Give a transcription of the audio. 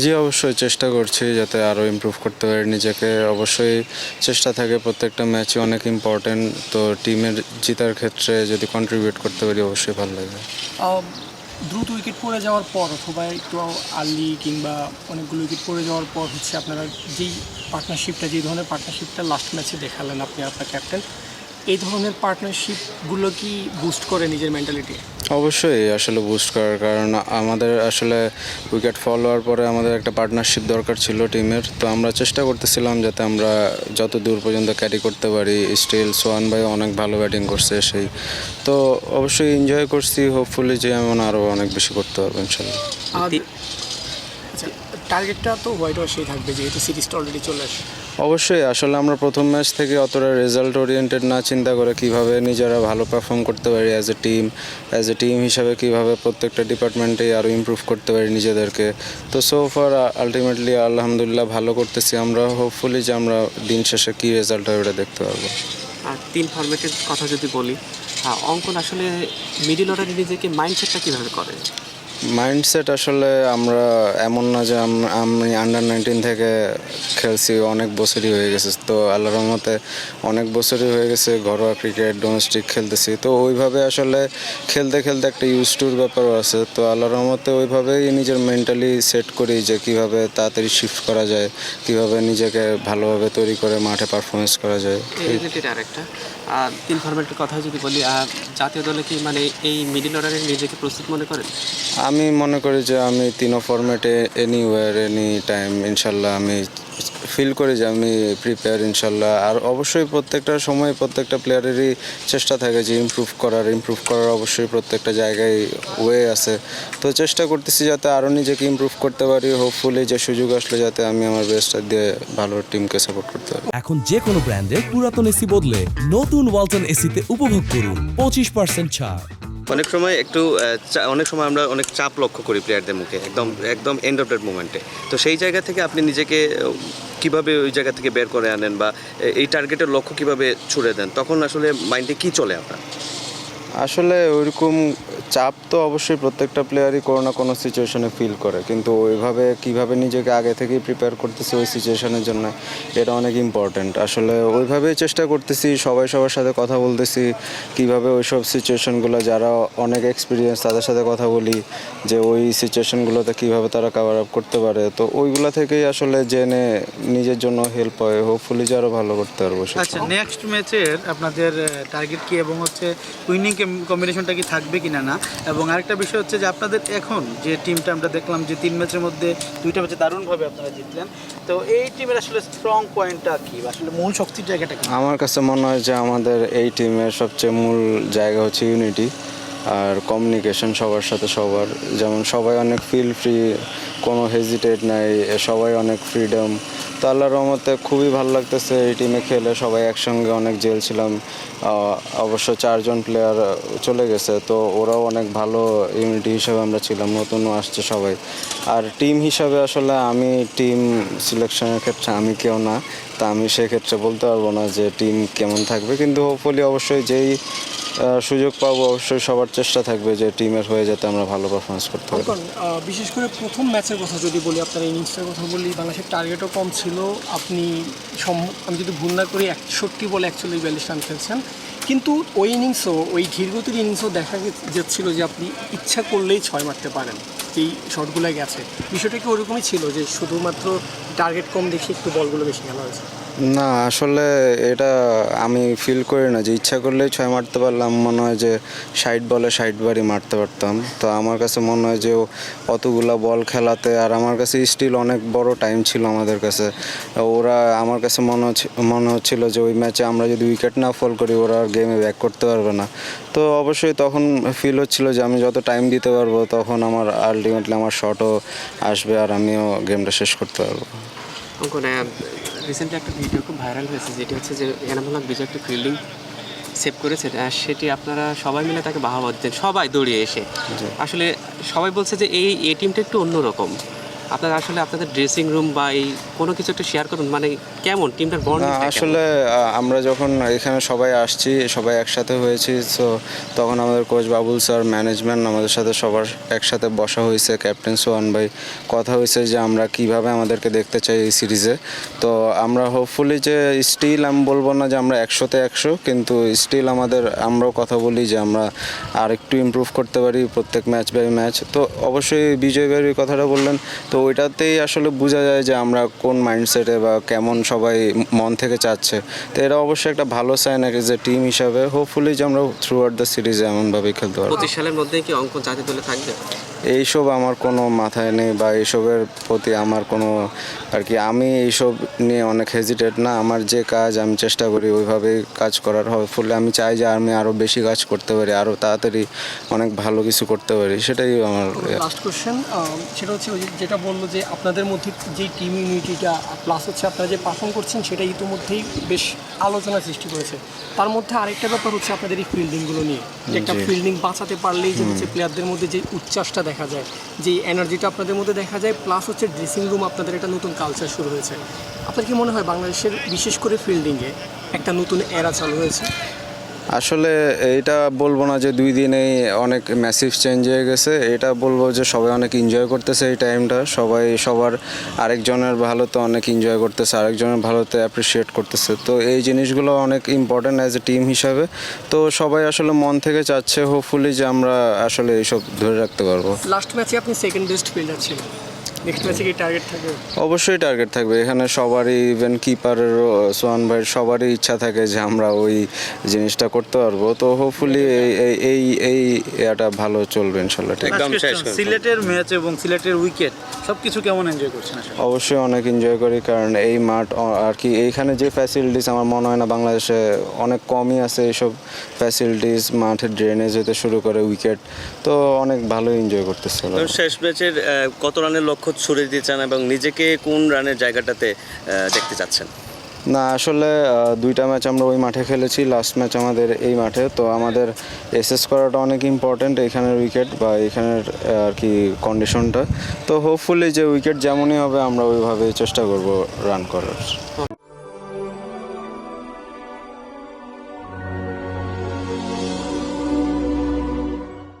জি, অবশ্যই চেষ্টা করছি যাতে আরও ইমপ্রুভ করতে পারি। নিজেকে অবশ্যই চেষ্টা থাকে প্রত্যেকটা ম্যাচই অনেক ইম্পর্টেন্ট তো টিমের জিতার ক্ষেত্রে যদি কন্ট্রিবিউট করতে পারি, অবশ্যই ভালো লাগে। দ্রুত উইকেট পড়ে যাওয়ার পর অথবা একটু আর্লি কিংবা অনেকগুলো উইকেট পড়ে যাওয়ার পর হচ্ছে আপনারা যেই পার্টনারশিপটা যেই ধরনের পার্টনারশিপটা লাস্ট ম্যাচে দেখালেন আপনি, আপনার ক্যাপ্টেন এই ধরনের পার্টনারশিপগুলো কি বুস্ট করে নিজের মেন্টালিটি অবশ্যই আসলে বুস্ট করার কারণ আমাদের আসলে উইকেট ফল হওয়ার পরে আমাদের একটা পার্টনারশিপ দরকার ছিল টিমের তো আমরা চেষ্টা করতেছিলাম যাতে আমরা যত দূর পর্যন্ত ক্যারি করতে পারি। স্টিল সোয়ান ভাই অনেক ভালো ব্যাটিং করছে সেই। তো অবশ্যই এনজয় করছি হোপফুলি যে এমন আরও অনেক বেশি করতে পারব ইনশাল্লাহ। আচ্ছা টার্গেটটা তো হোয়াইট ওয়াশেই থাকবে যেহেতু সিরিজটা অলরেডি চলে আসে। অবশ্যই আসলে আমরা প্রথম ম্যাচ থেকে অতটা রেজাল্ট ওরিয়েন্টেড না চিন্তা করে কীভাবে নিজেরা ভালো পারফর্ম করতে পারি as a team as a team হিসাবে কীভাবে প্রত্যেকটা ডিপার্টমেন্টেই আরও ইমপ্রুভ করতে পারি নিজেদেরকে। তো সো ফার আলটিমেটলি আলহামদুলিল্লাহ ভালো করতেছি। আমরা হোপফুলি যে আমরা দিন শেষে কী রেজাল্ট হয় ওটা দেখতে পারব। আর তিন ফরম্যাটের কথা যদি বলি হ্যাঁ, অঙ্কন আসলে মিডিল অর্ডারে নিজেকে মাইন্ডসেটটা কীভাবে করে? মাইন্ডসেট আসলে আমরা এমন না যে আমি আন্ডার নাইনটিন থেকে খেলছি, অনেক বছরই হয়ে গেছে। তো আল্লাহর রহমতে অনেক বছরই হয়ে গেছে, ঘরোয়া ক্রিকেট ডোমেস্টিক খেলতেছি। তো ওইভাবে আসলে খেলতে খেলতে একটা ইউজ টুর ব্যাপারও আছে। তো আল্লাহর রহমতে ওইভাবেই নিজের মেন্টালি সেট করি যে কীভাবে তাড়াতাড়ি শিফট করা যায়, কীভাবে নিজেকে ভালোভাবে তৈরি করে মাঠে পারফরমেন্স করা যায়। তিন ফরম্যাটের কথা যদি বলি আর জাতীয় দলে কি মানে এই মিডিল অর্ডারে নিজেকে প্রস্তুত মনে করেন? আমি মনে করি যে আমি তিনো ফরম্যাটে এনিওয়ার এনি টাইম ইনশাল্লাহ আমি ফিল করি যে আমি প্রিপেয়ার ইনশাল্লাহ। আর অবশ্যই প্রত্যেকটা সময় প্রত্যেকটা প্লেয়ারেরই চেষ্টা থাকে যে ইমপ্রুভ করার ইমপ্রুভ করার অবশ্যই প্রত্যেকটা জায়গায় ওয়ে আছে। তো চেষ্টা করতেছি যাতে আরও নিজেকে ইমপ্রুভ করতে পারি। হোপফুলি যে সুযোগ আসলে যাতে আমি আমার বেস্টটা দিয়ে ভালো টিমকে সাপোর্ট করতে পারি। এখন যে কোনো ব্র্যান্ডের পুরাতন এসি বদলে নতুন ওয়ালটন এসিতে উপভোগ করুন পঁচিশ পার্সেন্ট ছাড়। অনেক সময় একটু অনেক সময় আমরা অনেক চাপ লক্ষ্য করি প্লেয়ারদের মুখে, একদম একদম এন্ড অফ দ্যাট মোমেন্টে তো সেই জায়গা থেকে আপনি নিজেকে কীভাবে ওই জায়গা থেকে বের করে আনেন বা এই টার্গেটের লক্ষ্য কীভাবে ছুড়ে দেন, তখন আসলে মাইন্ডে কি চলে আপনার? আসলে ওইরকম চাপ তো অবশ্যই প্রত্যেকটা প্লেয়ারই কোনো না কোনো সিচুয়েশনে ফিল করে। কিন্তু ওইভাবে কীভাবে নিজেকে আগে থেকেই প্রিপেয়ার করতেছি ওই সিচুয়েশনের জন্য এটা অনেক ইম্পর্ট্যান্ট আসলে ওইভাবেই চেষ্টা করতেছি সবাই সবার সাথে কথা বলতেছি কীভাবে ওইসব সিচুয়েশনগুলো যারা অনেক এক্সপিরিয়েন্স তাদের সাথে কথা বলি যে ওই সিচুয়েশনগুলোতে কীভাবে তারা কাভার আপ করতে পারে। তো ওইগুলো থেকেই আসলে জেনে নিজের জন্য হেল্প হয়। হোপফুলি যে আরও ভালো করতে পারব সেটা। আচ্ছা নেক্সট ম্যাচের আপনাদের টার্গেট কি? এবং হচ্ছে উইনিং কম্বিনেশনটা কি থাকবে কি না? না এবং আরেকটা বিষয় হচ্ছে যে আপনাদের এখন যে টিমটা আমরা দেখলাম যে তিন ম্যাচের মধ্যে দুইটা ম্যাচে দারুণভাবে আপনারা জিতলেন। তো এই টিমের আসলে স্ট্রং পয়েন্টটা কি? আসলে মূল শক্তির জায়গাটা কি? আমার কাছে মনে হয় যে আমাদের এই টিমের সবচেয়ে মূল জায়গা হচ্ছে ইউনিটি আর কমিউনিকেশন সবার সাথে সবার। যেমন সবাই অনেক ফিল ফ্রি কোনো হেজিটেট নাই, সবাই অনেক ফ্রিডম তো আল্লাহর রহমতে খুবই ভালো লাগতেছে এই টিমে খেলে। সবাই একসঙ্গে অনেক জেল ছিলাম। অবশ্য চারজন প্লেয়ার চলে গেছে, তো ওরাও অনেক ভালো ইউনিটি হিসাবে আমরা ছিলাম, নতুনও আসছে সবাই। আর টিম হিসাবে আসলে আমি টিম সিলেকশনের ক্ষেত্রে আমি কেউ না, তা আমি সেক্ষেত্রে বলতে পারব না যে টিম কেমন থাকবে। কিন্তু হোপফুলি অবশ্যই যেই সুযোগ পাবো, অবশ্যই সবার চেষ্টা থাকবে যে টিমের হয়ে যাতে আমরা ভালো পারফরমেন্স করতে পারি। বিশেষ করে প্রথম ম্যাচের কথা যদি বলি, আপনার ইনিংসটার কথা বলি, বাংলাদেশের টার্গেটও কম ছিল। আপনি আমি যদি ভুল না করি, একষট্টি বলে অ্যাকচুয়ালি বিয়াল্লিশ রান খেলছেন। কিন্তু ওই ইনিংসও ওই ধীরগতির ইনিংসও দেখা যাচ্ছিল যে আপনি ইচ্ছা করলেই ছয় মারতে পারেন, যেই শটগুলো গেছে। বিষয়টা কি ওরকমই ছিল যে শুধুমাত্র টার্গেট কম দেখে একটু বলগুলো বেশি খেলা হয়েছে? না, আসলে এটা আমি ফিল করি না যে ইচ্ছা করলেই ছয় মারতে পারলাম। মনে হয় যে ষাট বলে ষাট বারই মারতে পারতাম। তো আমার কাছে মনে হয় যে অতগুলা বল খেলাতে আর আমার কাছে স্টিল অনেক বড় টাইম ছিল আমাদের কাছে। ওরা আমার কাছে মনে হচ্ছে, মনে হচ্ছিল যে ওই ম্যাচে আমরা যদি উইকেট না ফল করি, ওরা গেমে ব্যাক করতে পারবে না। তো অবশ্যই তখন ফিল হচ্ছিল যে আমি যত টাইম দিতে পারব, তখন আমার আলটিমেটলি আমার শটও আসবে আর আমিও গেমটা শেষ করতে পারব। রিসেন্টলি একটা ভিডিও খুব ভাইরাল হয়েছে যেটি হচ্ছে যে এনামুল হক বিজয় একটা ফিল্ডিং সেভ করেছে আর সেটি আপনারা সবাই মিলে তাকে বাহাবা দিতেন সবাই দৌড়িয়ে এসে। আসলে সবাই বলছে যে এই এ টিমটা একটু অন্যরকম। আপনারা আসলে আপনাদের ড্রেসিং রুম বা এই কোনো কিছু একটা শেয়ার করুন মানে কেমন? টিমটার বন্ড আসলে আমরা যখন এখানে সবাই আসছি সবাই একসাথে হয়েছি তো তখন আমাদের কোচ বাবুল স্যার ম্যানেজমেন্ট আমাদের সাথে সবার একসাথে বসা হয়েছে ক্যাপ্টেন সোহান ভাই। কথা হয়েছে যে আমরা কীভাবে আমাদেরকে দেখতে চাই এই সিরিজে তো আমরা হোপফুলি যে স্টিল আমি বলব না যে আমরা একশোতে একশো কিন্তু স্টিল আমাদের আমরাও কথা বলি যে আমরা আর একটু ইমপ্রুভ করতে পারি প্রত্যেক ম্যাচ বাই ম্যাচ তো অবশ্যই বিজয় ভাইয়ের কথাটা বললেন তো ওইটাতেই আসলে বোঝা যায় যে আমরা কোন মাইন্ডসেটে বা কেমন সবাই মন থেকে চাচ্ছে। তো এটা অবশ্যই একটা ভালো সাইন এজ যে টিম হিসাবে হোপফুলি যে আমরা থ্রু আউট দ্য সিরিজে এমনভাবেই খেলতে পারব। সালের মধ্যে কি অঙ্ক জাতীয় দলে থাকবে? এইসব আমার কোনো মাথায় নেই বা এইসবের প্রতি আমার কোনো আর কি। আমি এইসব নিয়ে অনেক হেজিটেট না। আমার যে কাজ আমি চেষ্টা করি ওইভাবেই কাজ করার হবে ফলে আমি চাই যে আমি আরও বেশি কাজ করতে পারি আরও তাড়াতাড়ি অনেক ভালো কিছু করতে পারি। সেটাই আমার লাস্ট কোশ্চেন সেটা হচ্ছে যেটা বলল যে আপনাদের মধ্যে যে টিম ইউনিটিটা প্লাস হচ্ছে আপনারা যে পারফর্ম করছেন সেটা ইতিমধ্যেই বেশ আলোচনা সৃষ্টি করেছে। তার মধ্যে আরেকটা ব্যাপার হচ্ছে আপনাদের এই ফিল্ডিংগুলো নিয়ে। একটা ফিল্ডিং বাঁচাতে পারলেই যে হচ্ছে প্লেয়ারদের মধ্যে যে উচ্ছ্বাসটা দেখা যায়। যে এনার্জিটা আপনাদের মধ্যে দেখা যায় প্লাস হচ্ছে ড্রেসিং রুম আপনাদের একটা নতুন কালচার শুরু হয়েছে। আপনার কি মনে হয় বাংলাদেশের বিশেষ করে ফিল্ডিংয়ে একটা নতুন এরা চালু হয়েছে? আসলে এইটা বলব না যে দুই দিনেই অনেক ম্যাসিভ চেঞ্জ হয়ে গেছে। এটা বলব যে সবাই অনেক এনজয় করতেছে এই টাইমটা সবাই, সবার আরেকজনের ভালোতে অনেক এনজয় করতেছে, আরেকজনের ভালোতে অ্যাপ্রিসিয়েট করতেছে। তো এই জিনিসগুলো অনেক ইম্পর্ট্যান্ট অ্যাজ এ টিম হিসাবে। তো সবাই আসলে মন থেকে চাচ্ছে হোপফুলি যে আমরা আসলে এইসব ধরে রাখতে পারব। লাস্ট ম্যাচে আপনি সেকেন্ড বেস্ট ফিল্ডার ছিলেন। নেক্সট ম্যাচে কি টার্গেট থাকবে অবশ্যই টার্গেট থাকবে। এখানে সবারই ইভেন কিপারেরও সোহান ভাইয়ের সবারই ইচ্ছা থাকে যে আমরা ওই জিনিসটা করতে পারব। তো হোপফুলি এই এই এই এই এটা ভালো চলবে ইনশাল্লাহ একদম। সিলেটের ম্যাচ এবং সিলেটের উইকেট সব কিছু কেমন এনজয় করছেন অবশ্যই অনেক এনজয় করি কারণ এই মাঠ আর কি এইখানে যে ফ্যাসিলিটিস আমার মনে হয় না বাংলাদেশে অনেক কমই আছে এইসব ফ্যাসিলিটিস মাঠের ড্রেনেজ হতে শুরু করে উইকেট তো অনেক ভালো এনজয় করতেছে ওরা। শেষ ম্যাচের কত রানের লক্ষ্য ছুড়ে দিতে চান এবং নিজেকে কোন রানের জায়গাটাতে দেখতে চাচ্ছেন? না, আসলে দুইটা ম্যাচ আমরা ওই মাঠে খেলেছি লাস্ট ম্যাচ আমাদের এই মাঠে। তো আমাদের এসেস করাটা অনেক ইম্পর্ট্যান্ট এখানের উইকেট বা এখানের আর কি কন্ডিশনটা তো হোপফুলি যে উইকেট যেমনই হবে, আমরা ওইভাবেই চেষ্টা করব রান করার।